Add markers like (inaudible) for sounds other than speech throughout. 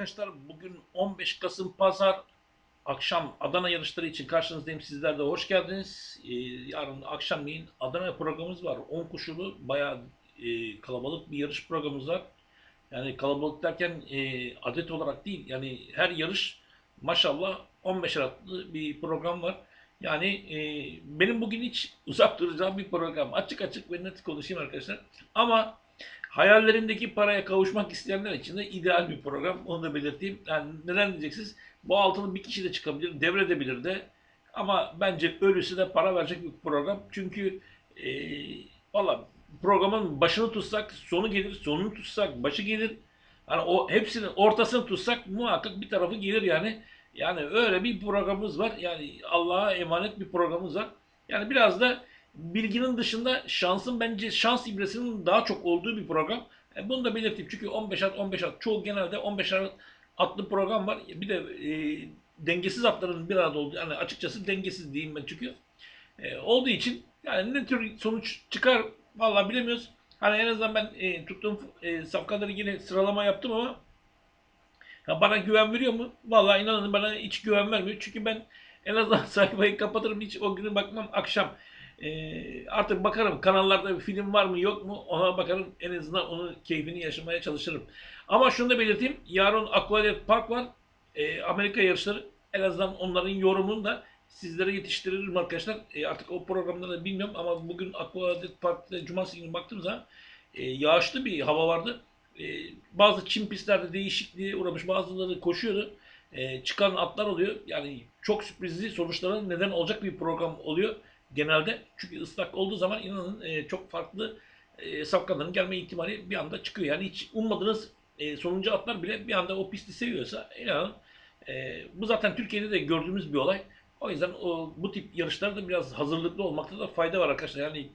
arkadaşlar. Bugün 15 Kasım Pazar akşam Adana yarışları için karşınızdayım. Sizler de hoş geldiniz. Ee, yarın akşamleyin Adana programımız var. 10 koşulu bayağı e, kalabalık bir yarış programımız var. Yani kalabalık derken e, adet olarak değil. Yani her yarış maşallah 15 atlı bir program var. Yani e, benim bugün hiç uzak duracağım bir program. Açık açık ve net konuşayım arkadaşlar. Ama hayallerindeki paraya kavuşmak isteyenler için de ideal bir program. Onu da belirteyim. Yani neden diyeceksiniz? Bu altılı bir kişi de çıkabilir, devredebilir de. Ama bence ölüsü de para verecek bir program. Çünkü e, valla programın başını tutsak sonu gelir, sonunu tutsak başı gelir. Hani o hepsinin ortasını tutsak muhakkak bir tarafı gelir yani. Yani öyle bir programımız var. Yani Allah'a emanet bir programımız var. Yani biraz da bilginin dışında şansın bence şans ibresinin daha çok olduğu bir program. E, bunu da belirteyim çünkü 15 at 15 at çoğu genelde 15 at atlı program var. Bir de e, dengesiz atların bir arada olduğu yani açıkçası dengesiz diyeyim ben çünkü. E, olduğu için yani ne tür sonuç çıkar vallahi bilemiyoruz. Hani en azından ben e, tuttuğum e, safkaları yine sıralama yaptım ama ya bana güven veriyor mu? Vallahi inanın bana hiç güven vermiyor. Çünkü ben en azından sayfayı kapatırım hiç o günü bakmam akşam. Ee, artık bakarım kanallarda bir film var mı yok mu ona bakarım en azından onun keyfini yaşamaya çalışırım. Ama şunu da belirteyim yarın Aqualet Park var Ee, Amerika yarışları en azından onların yorumunu da sizlere yetiştiririm arkadaşlar. Ee, artık o programda bilmiyorum ama bugün Aqualet Park'ta cumartesi günü baktığım zaman e, yağışlı bir hava vardı. E, bazı çim pistlerde değişikliğe uğramış bazıları koşuyordu. E, çıkan atlar oluyor. Yani çok sürprizli sonuçlara neden olacak bir program oluyor genelde. Çünkü ıslak olduğu zaman inanın e, çok farklı e, safkanların gelme ihtimali bir anda çıkıyor. Yani hiç ummadığınız e, sonuncu atlar bile bir anda o pisti seviyorsa inanın e, bu zaten Türkiye'de de gördüğümüz bir olay. O yüzden o, bu tip yarışlarda biraz hazırlıklı olmakta da fayda var arkadaşlar. Yani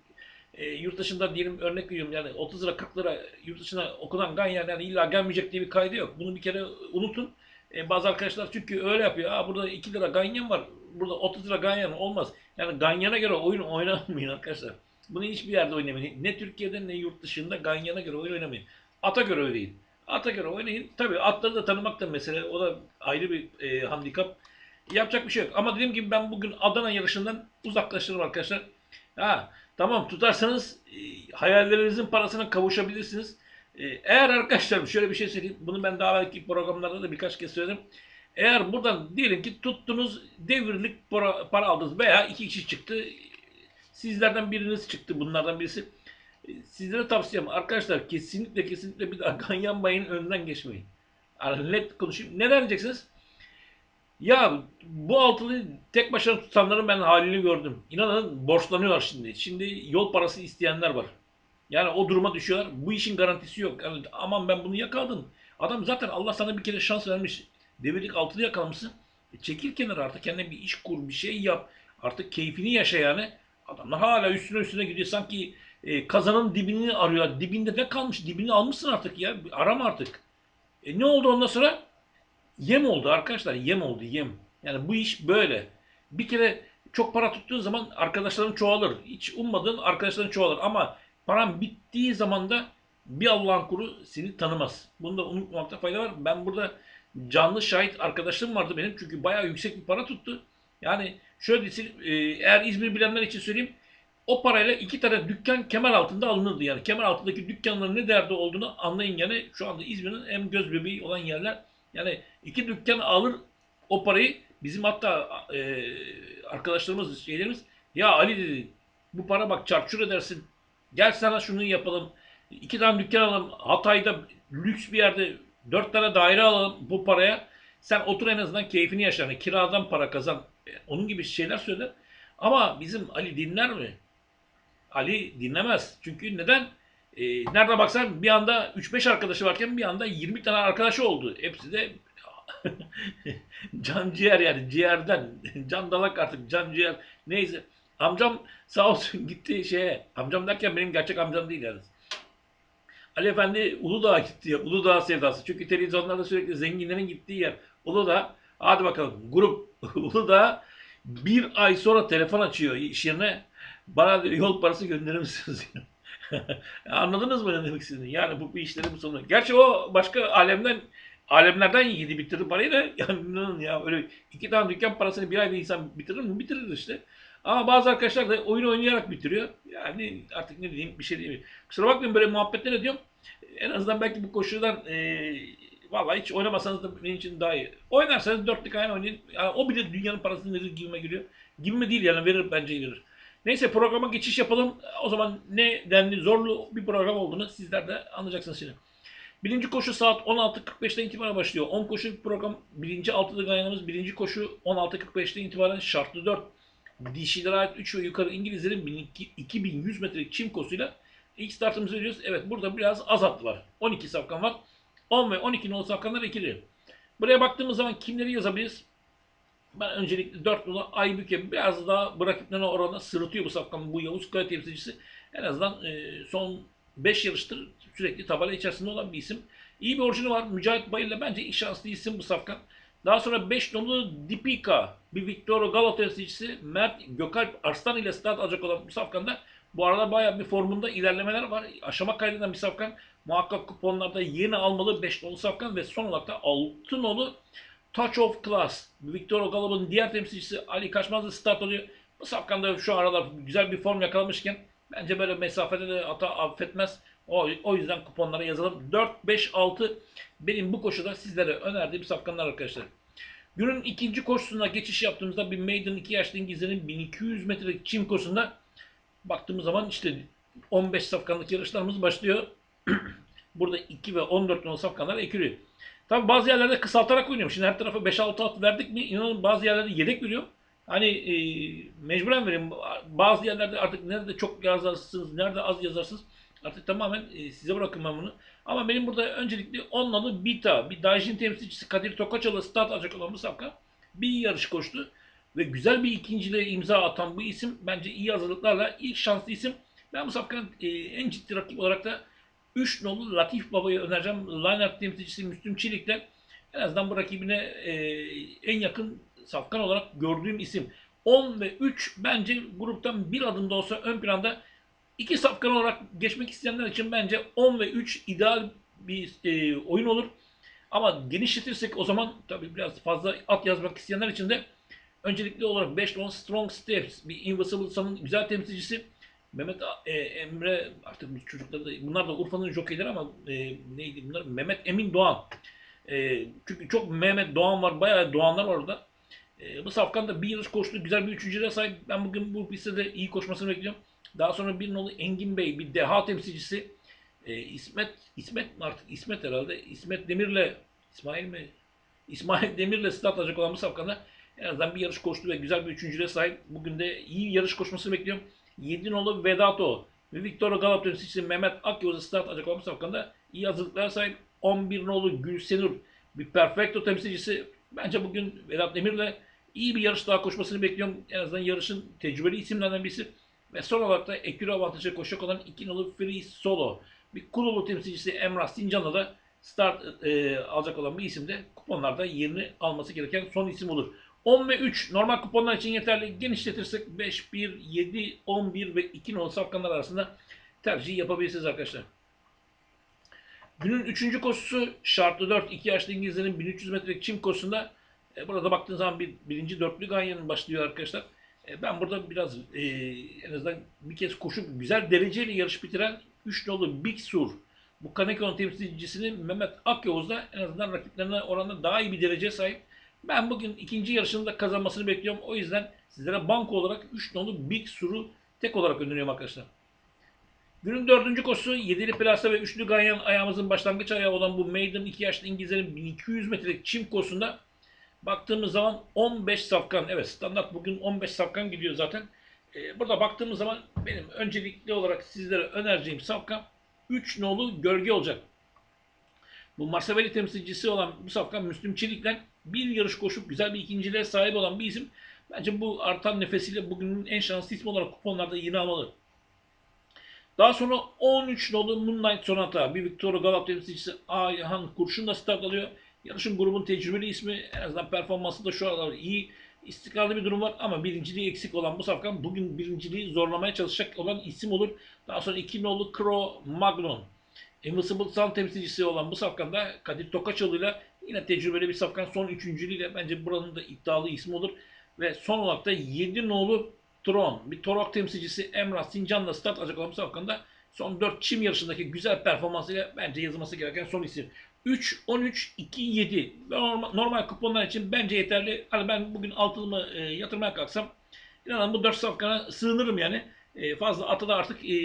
e, yurt dışında diyelim örnek veriyorum yani 30 lira 40 lira yurt dışına okunan ganyan yani illa gelmeyecek diye bir kaydı yok. Bunu bir kere unutun. E, bazı arkadaşlar çünkü öyle yapıyor. Aa burada 2 lira ganyan var. Burada 30 lira ganyan olmaz. Yani ganyana göre oyun oynamayın arkadaşlar. Bunu hiçbir yerde oynamayın. Ne Türkiye'de ne yurt dışında ganyana göre oyun oynamayın. Ata göre oynayın. Ata göre oynayın. Tabii atları da tanımak da mesele. O da ayrı bir e, handikap. Yapacak bir şey yok. Ama dediğim gibi ben bugün Adana yarışından uzaklaştırırım arkadaşlar. Ha, tamam tutarsanız e, hayallerinizin parasına kavuşabilirsiniz. E, eğer arkadaşlar şöyle bir şey söyleyeyim. Bunu ben daha belki programlarda da birkaç kez söyledim. Eğer buradan diyelim ki tuttunuz devirlik para, para aldınız veya iki kişi çıktı. Sizlerden biriniz çıktı bunlardan birisi. Sizlere tavsiyem arkadaşlar kesinlikle kesinlikle bir daha (laughs) ganyan bayın önünden geçmeyin. Yani net konuşayım. Neden diyeceksiniz? Ya bu altılı tek başına tutanların ben halini gördüm. İnanın borçlanıyorlar şimdi. Şimdi yol parası isteyenler var. Yani o duruma düşüyorlar. Bu işin garantisi yok. Yani aman ben bunu yakaladım. Adam zaten Allah sana bir kere şans vermiş. Devirlik altılı yakalamışsın. E çekil kenara artık kendine bir iş kur, bir şey yap. Artık keyfini yaşa yani. Adamlar hala üstüne üstüne gidiyor. Sanki e, kazanın dibini arıyor. Dibinde ne kalmış? Dibini almışsın artık ya. Arama artık. E ne oldu ondan sonra? Yem oldu arkadaşlar. Yem oldu yem. Yani bu iş böyle. Bir kere çok para tuttuğun zaman arkadaşların çoğalır. Hiç ummadığın arkadaşların çoğalır. Ama paran bittiği zaman da bir Allah'ın kulu seni tanımaz. Bunu da unutmamakta fayda var. Ben burada canlı şahit arkadaşlarım vardı benim. Çünkü bayağı yüksek bir para tuttu. Yani şöyle desin, e, eğer İzmir bilenler için söyleyeyim. O parayla iki tane dükkan kemer altında alınırdı. Yani kemer altındaki dükkanların ne derdi olduğunu anlayın. Yani şu anda İzmir'in en göz bebeği olan yerler. Yani iki dükkan alır o parayı. Bizim hatta e, arkadaşlarımız, şeylerimiz ya Ali dedi bu para bak çarçur edersin. Gel sana şunu yapalım. İki tane dükkan alalım. Hatay'da lüks bir yerde dört tane daire alalım bu paraya. Sen otur en azından keyfini yaşa. Yani kiradan para kazan. E, Onun gibi şeyler söyler. Ama bizim Ali dinler mi? Ali dinlemez. Çünkü neden? E, nerede baksan bir anda 3-5 arkadaşı varken bir anda 20 tane arkadaşı oldu. Hepsi de (laughs) can ciğer yani ciğerden. (laughs) Can dalak artık can ciğer. Neyse. Amcam sağ olsun (laughs) gitti şeye. Amcam derken benim gerçek amcam değil yani. Ali Efendi Uludağ'a gitti ya. Uludağ sevdası. Çünkü televizyonlarda sürekli zenginlerin gittiği yer. Uludağ. Hadi bakalım. Grup (laughs) Uludağ bir ay sonra telefon açıyor iş yerine. Bana yol parası gönderir misiniz? (laughs) Anladınız mı ne demek istediğini? Yani bu, bu işlerin bu sonu. Gerçi o başka alemden alemlerden yedi bitirdi parayı da (laughs) yani ya öyle iki tane dükkan parasını bir ayda insan bitirir mi? Bitirir işte. Ama bazı arkadaşlar da oyun oynayarak bitiriyor. Yani artık ne diyeyim bir şey diyeyim. Kusura bakmayın böyle muhabbetler ediyorum. En azından belki bu koşudan e, vallahi hiç oynamasanız da benim için daha iyi. Oynarsanız dörtlük ayağına oynayın. Yani o bile dünyanın parasını verir gibime giriyor. Gibime değil yani verir bence verir. Neyse programa geçiş yapalım. O zaman ne denli zorlu bir program olduğunu sizler de anlayacaksınız şimdi. Birinci koşu saat 16.45'ten itibaren başlıyor. 10 koşu program. Birinci altılı gayanımız birinci koşu 16.45'ten itibaren şartlı 4. Dişilere ait 3 ve yukarı İngilizlerin 1200 2100 metrelik çim kosuyla ilk startımızı veriyoruz. Evet burada biraz az var. 12 safkan var. 10 ve 12 nolu safkanlar ikili. Buraya baktığımız zaman kimleri yazabiliriz? Ben öncelikle 4 numara Aybüke biraz daha rakiplerine oranla sırıtıyor bu safkan. Bu Yavuz Kaya temsilcisi. En azından e, son 5 yarıştır sürekli tabela içerisinde olan bir isim. İyi bir orijini var. Mücahit Bayır'la bence ilk şanslı isim bu safkan. Daha sonra 5 numaralı Dipika, bir Victorio Galo temsilcisi Mert Gökalp Arslan ile start alacak olan bu safkanda bu arada bayağı bir formunda ilerlemeler var. Aşama kaydeden bir safkan. Muhakkak kuponlarda yeni almalı 5 nolu safkan ve son olarak da 6 nolu Touch of Class. Victorio Galo'nun diğer temsilcisi Ali Kaçmaz'la start alıyor. Bu safkan da şu aralar güzel bir form yakalamışken bence böyle mesafede de hata affetmez. O, o yüzden kuponlara yazalım. 4, 5, 6 benim bu koşuda sizlere önerdiğim safkanlar arkadaşlar. Günün ikinci koşusuna geçiş yaptığımızda bir Maiden 2 yaşlı İngilizlerin 1200 metrelik çim koşusunda baktığımız zaman işte 15 safkanlık yarışlarımız başlıyor. (clears throat) Burada 2 ve 14 numaralı safkanlar ekiliyor. Tabi bazı yerlerde kısaltarak oynuyorum. Şimdi her tarafa 5-6 at verdik mi inanın bazı yerlerde yedek veriyor. Hani e, mecburen vereyim. Bazı yerlerde artık nerede çok yazarsınız, nerede az yazarsınız. Artık tamamen e, size bırakın ben bunu. Ama benim burada öncelikle onlalı Bita, bir Dajin temsilcisi Kadir Tokaçalı olan bu safka bir yarış koştu. Ve güzel bir ikinciliğe imza atan bu isim bence iyi hazırlıklarla ilk şanslı isim. Ben bu safkanın e, en ciddi rakip olarak da 3 nolu Latif Baba'yı önereceğim. Line temsilcisi Müslüm Çelik'le en azından bu rakibine e, en yakın safkan olarak gördüğüm isim. 10 ve 3 bence gruptan bir adım da olsa ön planda iki safkan olarak geçmek isteyenler için bence 10 ve 3 ideal bir e, oyun olur. Ama genişletirsek o zaman tabii biraz fazla at yazmak isteyenler için de öncelikli olarak 5 10 Strong Steps bir Invisible güzel temsilcisi Mehmet e, Emre artık bu çocuklar da bunlar da Urfa'nın jokeyleri ama e, neydi bunlar? Mehmet Emin Doğan. E, çünkü çok Mehmet Doğan var. Bayağı Doğanlar var orada. E, bu safkan da bir yarış koştu. Güzel bir üçüncüye sahip. Ben bugün bu pistte de iyi koşmasını bekliyorum. Daha sonra bir nolu Engin Bey, bir deha temsilcisi. E, İsmet, İsmet artık? İsmet herhalde. İsmet Demir'le, İsmail mi? (laughs) İsmail Demir'le start alacak olan bu safkanda en azından bir yarış koştu ve güzel bir üçüncüye sahip. Bugün de iyi yarış koşmasını bekliyorum. 7 nolu Vedato ve Victor Galap temsilcisi Mehmet Akyoz'a start alacak olan bu safkanda iyi hazırlıklara sahip. 11 nolu Gülsenur bir Perfecto temsilcisi. Bence bugün Vedat Demir'le iyi bir yarış daha koşmasını bekliyorum. En azından yarışın tecrübeli isimlerden birisi. Ve son olarak da ekürü avantajı koşacak olan 2 nolu Free Solo. Bir Kululu temsilcisi Emrah Sincan'la da start e, alacak olan bir isim de kuponlarda yerini alması gereken son isim olur. 10 ve 3 normal kuponlar için yeterli. Genişletirsek 5, 1, 7, 11 ve 2 nolu safkanlar arasında tercih yapabilirsiniz arkadaşlar. Günün 3. koşusu şartlı 4 2 yaşlı İngilizlerin 1300 metrelik çim koşusunda e, burada baktığınız zaman bir, birinci dörtlü ganyanın başlıyor arkadaşlar. E, ben burada biraz e, en azından bir kez koşup güzel dereceyle yarış bitiren 3 nolu Big Sur bu Kaneko'nun temsilcisinin Mehmet Akyavuz da en azından rakiplerine oranla daha iyi bir dereceye sahip. Ben bugün ikinci yarışını da kazanmasını bekliyorum. O yüzden sizlere banko olarak 3 nolu Big Sur'u tek olarak öneriyorum arkadaşlar. Günün dördüncü koşusu 7'li plasa ve 3'lü ganyan ayağımızın başlangıç ayağı olan bu Maiden 2 yaşlı İngilizlerin 1200 metrelik çim koşusunda baktığımız zaman 15 safkan. Evet standart bugün 15 safkan gidiyor zaten. Ee, burada baktığımız zaman benim öncelikli olarak sizlere önereceğim safkan 3 nolu gölge olacak. Bu Marsaveli temsilcisi olan bu safkan Müslüm Çelik'le bir yarış koşup güzel bir ikinciliğe sahip olan bir isim. Bence bu artan nefesiyle bugünün en şanslı ismi olarak kuponlarda yine almalı. Daha sonra 13 nolu Moonlight Sonata, bir Victoria Galap temsilcisi Ayhan Kurşun da start alıyor. Yarışın grubun tecrübeli ismi en azından performansı da şu aralar iyi. İstikrarlı bir durum var ama birinciliği eksik olan bu safkan bugün birinciliği zorlamaya çalışacak olan isim olur. Daha sonra 2 nolu Crow Magnon. Invisible Sun temsilcisi olan bu safkanda Kadir Tokaçoğlu ile Yine tecrübeli bir safkan son üçüncülüğüyle bence buranın da iddialı ismi olur. Ve son olarak da 7 nolu Tron, bir Torok temsilcisi Emrah Sincan'la start alacak olan bu safkanda son 4 çim yarışındaki güzel performansıyla bence yazılması gereken son isim. 3, 13, 2, 7. Normal, normal kuponlar için bence yeterli. Hani ben bugün altılımı e, yatırmaya kalksam inanın bu 4 safkana sığınırım yani. E, fazla atı da artık e,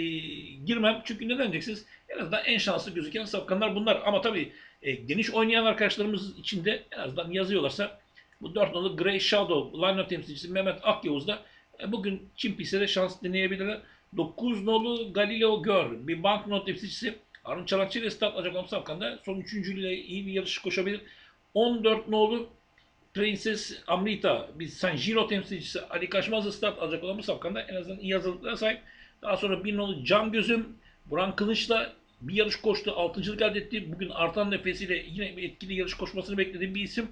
girmem. Çünkü neden diyeceksiniz? En azından en şanslı gözüken safkanlar bunlar. Ama tabii e, geniş oynayan arkadaşlarımız için de en azından yazıyorlarsa bu 4 nolu Grey Shadow line temsilcisi Mehmet Akyavuz da e, bugün Çin piste de şans deneyebilirler. 9 nolu Galileo Gör bir banknot temsilcisi Harun Çalakçı ile start alacak olan safkanda son üçüncülüğüyle iyi bir yarış koşabilir. 14 nolu Princess Amrita bir San Giro temsilcisi Ali Kaşmaz'la start alacak olan bu safkanda en azından iyi hazırlıklara sahip. Daha sonra bir nolu Can Gözüm Buran Kılıç'la bir yarış koştu. Altıncılık elde etti. Bugün artan nefesiyle yine bir etkili yarış koşmasını beklediğim bir isim.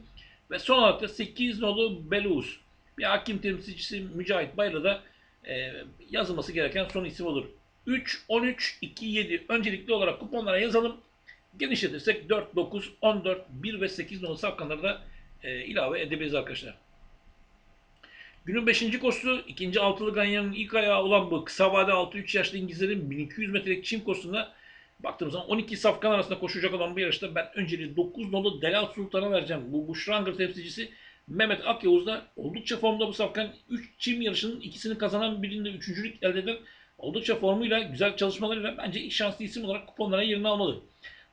Ve son olarak da 8 nolu Belus. Bir hakim temsilcisi Mücahit Bayır'la da e, yazılması gereken son isim olur. 3, 13, 2, 7 öncelikli olarak kuponlara yazalım. Genişletirsek 4, 9, 14, 1 ve 8 nolu safkanları da e, ilave edebiliriz arkadaşlar. Günün 5. koşusu ikinci altılı ganyanın ilk ayağı olan bu kısa vade 6-3 yaşlı İngilizlerin 1200 metrelik çim koşusunda baktığımız zaman 12 safkan arasında koşacak olan bu yarışta ben önceliği 9 nolu Delal Sultan'a vereceğim. Bu Bushranger temsilcisi Mehmet Akyavuz da oldukça formda bu safkan. 3 çim yarışının ikisini kazanan birinde üçüncülük elde eden oldukça formuyla, güzel çalışmalarıyla bence ilk şanslı isim olarak kuponlara yerini almalı.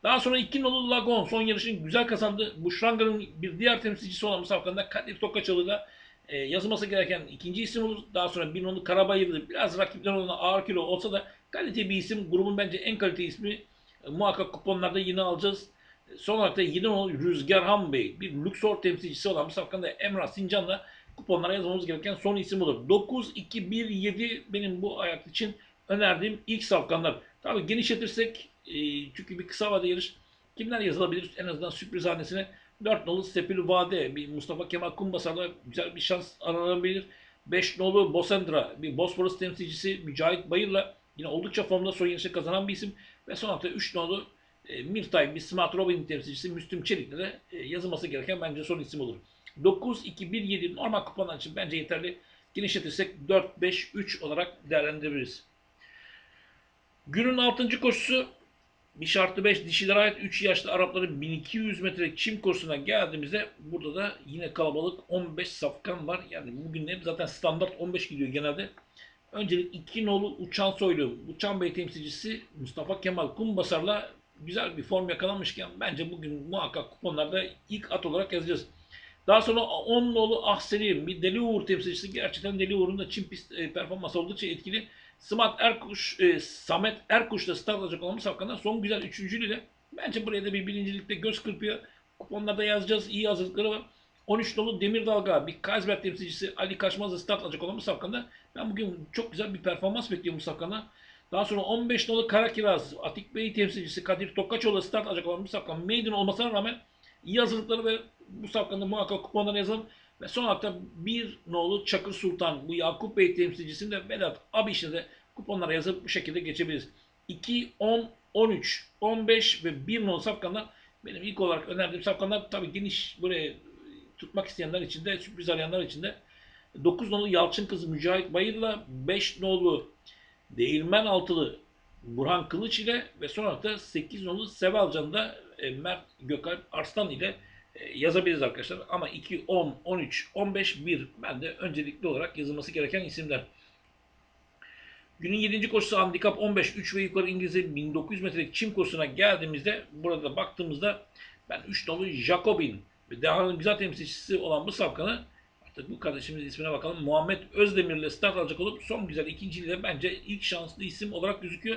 Daha sonra 2 nolu Lagon son yarışın güzel kazandı. Bushranger'ın bir diğer temsilcisi olan bu safkanda Kadir Tokaçalı'yla e, yazılması gereken ikinci isim olur. Daha sonra bir nolu Karabayırlı biraz rakipler ona ağır kilo olsa da kalite bir isim. Grubun bence en kalite ismi. E, muhakkak kuponlarda yine alacağız. E, son olarak da 7 nolu Rüzgarhan Bey bir Luxor temsilcisi olan bu safkanda Emrah Sincan'la kuponlara yazmamız gereken son isim olur. 9, 2, 1, 7 benim bu ayak için önerdiğim ilk safkanlar. Tabii genişletirsek e, çünkü bir kısa vade yarış kimler yazılabilir en azından sürpriz hanesine 4 nolu Sepil Vade bir Mustafa Kemal Kumbasar'la güzel bir şans aranabilir. 5 nolu Bosendra bir Bosporus temsilcisi Mücahit Bayır'la yine oldukça formda son yarışı kazanan bir isim. Ve son hafta 3 nolu e, Mirtay bir Smart Robin temsilcisi Müslüm Çelik'le de e, yazılması gereken bence son isim olur. 9, 2, 1, 7 normal kuponlar için bence yeterli. Genişletirsek 4, 5, 3 olarak değerlendirebiliriz. Günün 6. koşusu bir şartlı 5 dişilere ait 3 yaşlı Arapların 1200 metre çim koşusuna geldiğimizde burada da yine kalabalık 15 safkan var. Yani bugün zaten standart 15 gidiyor genelde. Öncelik 2 nolu Uçan Soylu, Uçan Bey temsilcisi Mustafa Kemal Kumbasar'la güzel bir form yakalamışken bence bugün muhakkak kuponlarda ilk at olarak yazacağız. Daha sonra 10 nolu Ahseli bir Deli Uğur temsilcisi gerçekten Deli Uğur'un da çim pist e, performansı oldukça etkili. Smart Erkuş, e, Samet Erkuş'la start alacak bu safkandan son güzel üçüncülüğüyle bence buraya da bir birincilikte göz kırpıyor. Kuponlarda yazacağız. iyi hazırlıkları var. 13 dolu Demir Dalga bir Kaysberg temsilcisi Ali Kaçmaz'la start alacak olan bu safkanda ben bugün çok güzel bir performans bekliyorum bu safkandan. Daha sonra 15 nolu Karakiraz Atik Bey temsilcisi Kadir Tokaçoğlu start alacak olan bu safkan maiden olmasına rağmen iyi ve bu safkanda muhakkak kuponlara yazalım. Ve son da bir nolu Çakır Sultan bu Yakup Bey temsilcisini de Vedat Abiş'le de kuponlara yazıp bu şekilde geçebiliriz. 2, 10, 13, 15 ve 1 nolu safkanlar benim ilk olarak önerdiğim safkanlar tabii geniş buraya tutmak isteyenler için de sürpriz arayanlar için de 9 nolu Yalçın Kızı Mücahit Bayır'la 5 nolu Değirmen Altılı Burhan Kılıç ile ve son da 8 nolu Sevalcan'ı da e, Mert Gökalp Arslan ile e, yazabiliriz arkadaşlar. Ama 2, 10, 13, 15, 1 ben de öncelikli olarak yazılması gereken isimler. Günün 7. koşusu handikap 15, 3 ve yukarı İngiliz'in 1900 metrelik çim koşusuna geldiğimizde burada baktığımızda ben 3 dolu Jacobin ve Deha'nın güzel temsilcisi olan bu safkanı artık bu kardeşimiz ismine bakalım. Muhammed Özdemir ile start alacak olup son güzel ikinciliğe bence ilk şanslı isim olarak gözüküyor.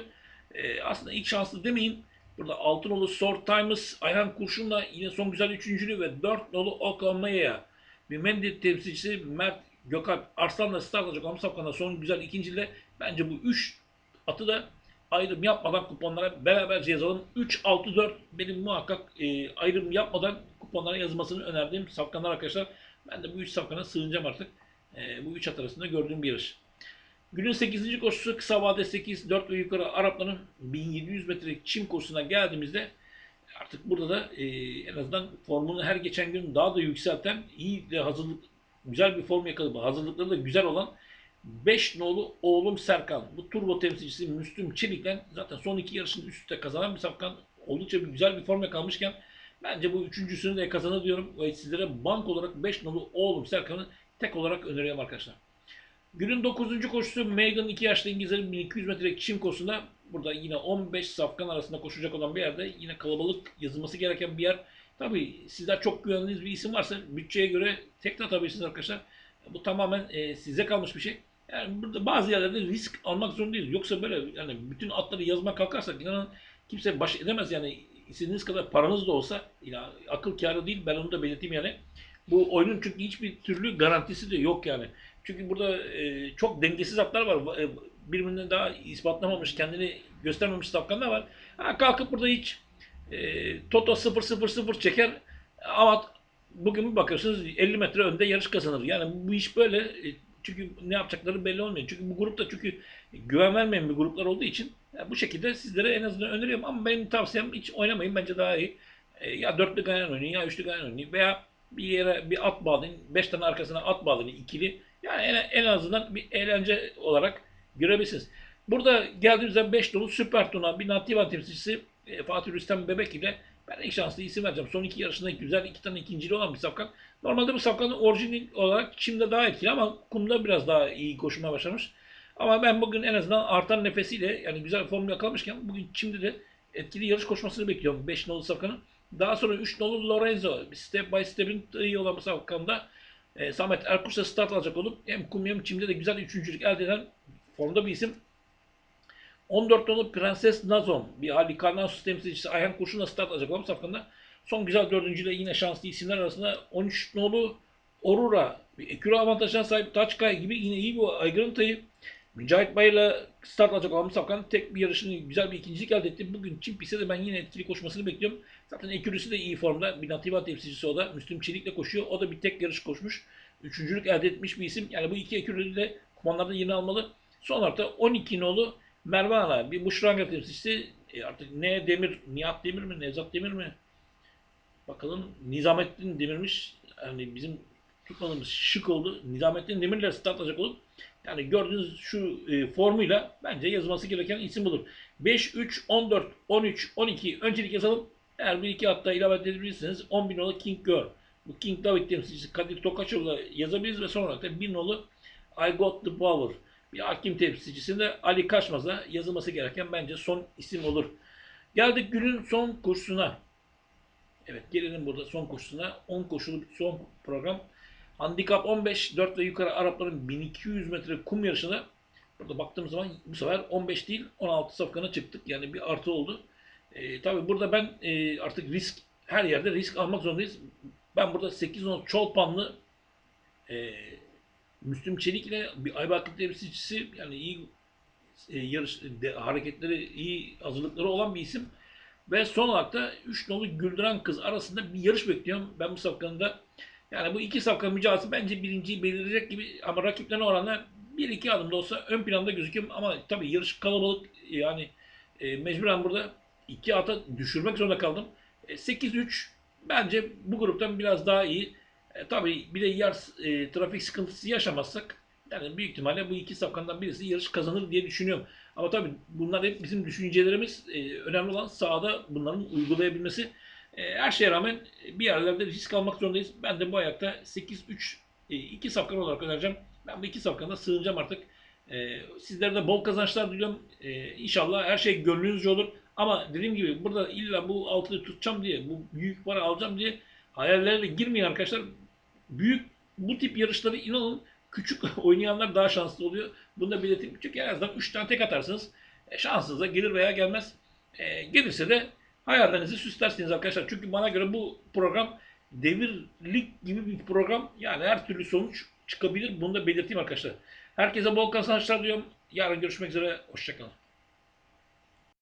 Ee, aslında ilk şanslı demeyin. Burada 6 nolu Sort Times Ayhan Kurşun'la yine son güzel üçüncülüğü ve 4 nolu Oklamaya'ya bir Mendil temsilcisi Mert Gökalp Arslan'la start alacak olan safkanda son güzel ikinciliğe bence bu 3 atı da ayrım yapmadan kuponlara beraberce yazalım. 3-6-4 benim muhakkak e, ayrım yapmadan kuponlara yazmasını önerdiğim safkanlar arkadaşlar. Ben de bu 3 safkana sığınacağım artık. E, bu 3 at arasında gördüğüm bir yarış. Günün 8. koşusu kısa vade 8, 4 ve yukarı Arapların 1700 metrelik çim koşusuna geldiğimizde artık burada da e, en azından formunu her geçen gün daha da yükselten, iyi de hazırlık, güzel bir form yakaladı. Hazırlıkları da güzel olan 5 nolu oğlum Serkan. Bu turbo temsilcisi Müslüm Çelik'ten zaten son iki yarışını üst üste kazanan bir Serkan. Oldukça bir güzel bir form yakalamışken bence bu üçüncüsünü de kazanır diyorum. Ve sizlere bank olarak 5 nolu oğlum Serkan'ı tek olarak öneriyorum arkadaşlar. Günün 9. koşusu Megan 2 yaşlı İngilizlerin 1200 metrelik çim koşusunda burada yine 15 safkan arasında koşacak olan bir yerde yine kalabalık yazılması gereken bir yer. Tabii sizler çok güvendiğiniz bir isim varsa bütçeye göre tek de arkadaşlar. Bu tamamen e, size kalmış bir şey. Yani burada bazı yerlerde risk almak zorundayız. Yoksa böyle yani bütün atları yazmak kalkarsak inanın kimse baş edemez yani istediğiniz kadar paranız da olsa ya akıl kârı değil ben onu da belirteyim yani. Bu oyunun çünkü hiçbir türlü garantisi de yok yani. Çünkü burada e, çok dengesiz atlar var. E, birbirinden daha ispatlamamış, kendini göstermemiş safkanlar var. Ha, kalkıp burada hiç e, Toto 0-0-0 çeker ama bugün bakıyorsunuz 50 metre önde yarış kazanır. Yani bu iş böyle. E, çünkü ne yapacakları belli olmuyor. Çünkü bu grupta çünkü güven vermeyen bir gruplar olduğu için yani bu şekilde sizlere en azından öneriyorum. Ama benim tavsiyem hiç oynamayın. Bence daha iyi. E, ya dörtlü gayen oynayın ya üçlü gayen oynayın. Veya bir yere bir at bağlayın. Beş tane arkasına at bağlayın. ikili. Yani en, en azından bir eğlence olarak görebilirsiniz. Burada geldiğimizde 5 dolu Süper Tuna bir Nativa temsilcisi e, Fatih Rüstem Bebek ile ben ilk şanslı isim vereceğim. Son iki yarışında güzel iki tane ikincili olan bir safkan. Normalde bu safkanın orijinal olarak çimde daha etkili ama kumda biraz daha iyi koşmaya başlamış. Ama ben bugün en azından artan nefesiyle yani güzel form yakalamışken bugün çimde de etkili yarış koşmasını bekliyorum 5 nolu safkanın. Daha sonra 3 nolu Lorenzo step by step'in iyi olan bu safkanda e, Samet Erkuş'la start alacak olup hem kum hem çimde de güzel üçüncülük elde eden formda bir isim. 14 nolu Prenses Nazon bir Ali Karnasus temsilcisi Ayhan Kurşun'la start alacak olan safkanda. Son güzel dördüncüyle yine şanslı isimler arasında 13 nolu Orura, bir ekürü avantajına sahip Taçkay gibi yine iyi bir aygırın tayı. Mücahit Bayır'la start alacak olan Safkan tek bir yarışını güzel bir ikincilik elde etti. Bugün Çin pistte de ben yine etkili koşmasını bekliyorum. Zaten ekürüsü de iyi formda. Bir Nativa temsilcisi o da. Müslüm Çelik'le koşuyor. O da bir tek yarış koşmuş. Üçüncülük elde etmiş bir isim. Yani bu iki ekürü de kumanlarda yeni almalı. Son da 12 nolu Merve Ana. Bir Muşranga temsilcisi. E artık ne Demir, Nihat Demir mi, Nevzat Demir mi? Bakalım Nizamettin Demir'miş. Yani bizim tutmadığımız şık oldu. Nizamettin Demir'le start alacak olup yani gördüğünüz şu e, formuyla bence yazılması gereken isim budur. 5, 3, 14, 13, 12 öncelik yazalım. Eğer bir iki hatta ilave edebilirsiniz 10 bin nolu King Girl. Bu King David temsilcisi Kadir Tokaçoğlu'la yazabiliriz ve sonra olarak da 1 nolu I Got The Power. Bir hakim temsilcisinde Ali Kaçmaz'a yazılması gereken bence son isim olur. Geldik günün son kursuna. Evet gelelim burada son koşusuna. 10 koşulu bir son program. Handikap 15, 4 ve yukarı Arapların 1200 metre kum yarışına burada baktığımız zaman bu sefer 15 değil 16 safkana çıktık. Yani bir artı oldu. E, tabii burada ben e, artık risk her yerde risk almak zorundayız. Ben burada 8 10 Çolpanlı e, Müslüm Çelik ile bir Aybakır temsilcisi yani iyi e, yarış de, hareketleri iyi hazırlıkları olan bir isim. Ve son olarak da 3 nolu Güldüren Kız arasında bir yarış bekliyorum. Ben bu safkanın yani bu iki safkan mücadelesi bence birinciyi belirleyecek gibi ama rakiplerine oranla bir iki adım da olsa ön planda gözüküyor ama tabii yarış kalabalık yani e, mecburen burada iki ata düşürmek zorunda kaldım. E, 8-3 bence bu gruptan biraz daha iyi. E, tabii bir de yer e, trafik sıkıntısı yaşamazsak yani büyük ihtimalle bu iki safkandan birisi yarış kazanır diye düşünüyorum. Ama tabii bunlar hep bizim düşüncelerimiz. E, önemli olan sahada bunların uygulayabilmesi. E, her şeye rağmen bir yerlerde risk almak zorundayız. Ben de bu ayakta 8-3 e, iki safkan olarak önereceğim. Ben bu iki safkana sığınacağım artık. E, sizlere de bol kazançlar diliyorum. E, inşallah her şey gönlünüzce olur. Ama dediğim gibi burada illa bu altıyı tutacağım diye, bu büyük para alacağım diye hayallerle girmeyin arkadaşlar. Büyük bu tip yarışları inanın küçük (laughs) oynayanlar daha şanslı oluyor. Bunu da belirteyim. Çünkü en azından 3 tane tek atarsınız. E, şansınıza gelir veya gelmez. E, gelirse de hayallerinizi süslersiniz arkadaşlar. Çünkü bana göre bu program devirlik gibi bir program. Yani her türlü sonuç çıkabilir. Bunu da belirteyim arkadaşlar. Herkese bol kazançlar diyorum. Yarın görüşmek üzere. Hoşçakalın.